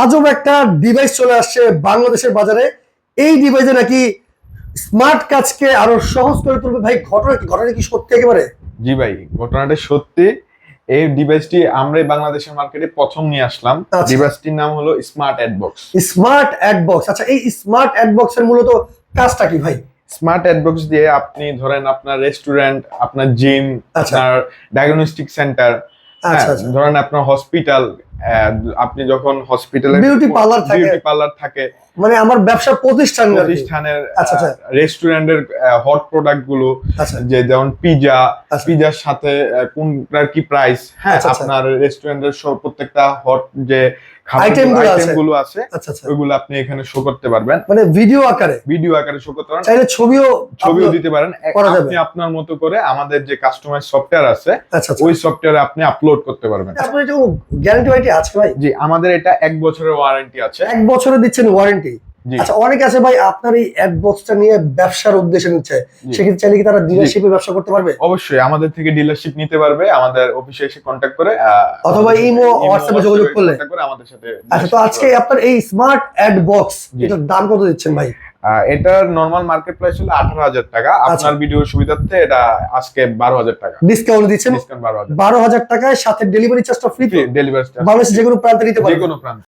আজব একটা ডিভাইস চলে আসছে বাংলাদেশের বাজারে। এই ডিভাইসে নাকি স্মার্ট কাজকে আরও সহজ করে তুলবে। ভাই ঘটনা কি? ঘটনা কি সত্যি একেবারে? জি ভাই ঘটনাটা সত্যি। এই ডিভাইসটি আমরাই বাংলাদেশের মার্কেটে প্রথম নিয়ে আসলাম। আচ্ছা। ডিভাইসটির নাম হলো smart ad box smart ad box আচ্ছা এই স্মার্ট অ্যাড বক্সের মূলত কাজটা কি ভাই? স্মার্ট অ্যাডবক্স দিয়ে আপনি ধরেন আপনার রেস্টুরেন্ট আপনার জিম আচ্ছা। আপনার ডায়াগনস্টিক সেন্টার আচ্ছা আচ্ছা। ধরেন আপনার হসপিটাল আপনি যখন হসপিটালে Beauty parlour থাকে। বিউটি পার্লার থাকে মানে আমার ব্যবসা প্রতিষ্ঠান প্রতিষ্ঠানের। রেস্টুরেন্টের হট প্রোডাক্টগুলো আচ্ছা। যে যেমন পিজা আচ্ছা। পিজার সাথে কোনটার কি প্রাইস হ্যাঁ আচ্ছা। আপনার রেস্টুরেন্টের প্রত্যেকটা হট যে আছে। ওইগুলো আপনি এখানে শো করতে পারবেন। মানে ভিডিও আকারে। ভিডিও আকারে শো করতে পারেন চাইলে ছবিও ছবিও দিতে পারেন। আপনি আপনার মতো করে আমাদের যে কাস্টমাইজ সফটওয়্যার আছে ওই সফটওয়্যারে আপনি আপলোড করতে পারবেন। গ্যারান্টি ওয়ারেন্টি আছে ভাই? জি আমাদের এটা এক বছরের ওয়ারেন্টি আছে। এক বছরে দিচ্ছেন ওয়ারেন্টি আচ্ছা অনেক আছে ভাই আপনার এই অ্যাড বক্সটা নিয়ে ব্যবসার উদ্দেশ্যে নিচ্ছে। সেক্ষেত্রে চাইলে কি তারা ডিলারশিপে ব্যবসা করতে পারবে? অবশ্যই আমাদের থেকে ডিলারশিপ নিতে পারবে আমাদের অফিসে এসে কন্ট্যাক্ট করে অথবা ইমো, হোয়াটসঅ্যাপে যোগাযোগ করলে? আমাদের সাথে আচ্ছা তো আজকে আপনার এই স্মার্ট অ্যাড বক্স। এটার দাম কত দিচ্ছেন ভাই? এটার নর্মাল মার্কেট প্রাইস হলো আঠারো হাজার টাকা। আচ্ছা। আপনার ভিডিও সুবিধার্থে এটা আজকে বারো হাজার টাকা। ডিসকাউন্ট দিচ্ছেন? ডিসকাউন্ট বারো হাজার। বারো হাজার টাকায় সাথে ডেলিভারি চার্জটা ফ্রি ডেলিভারি বাংলাদেশ যে কোনো প্রান্তে নিতে যে পারবেন কোনো প্রান্ত।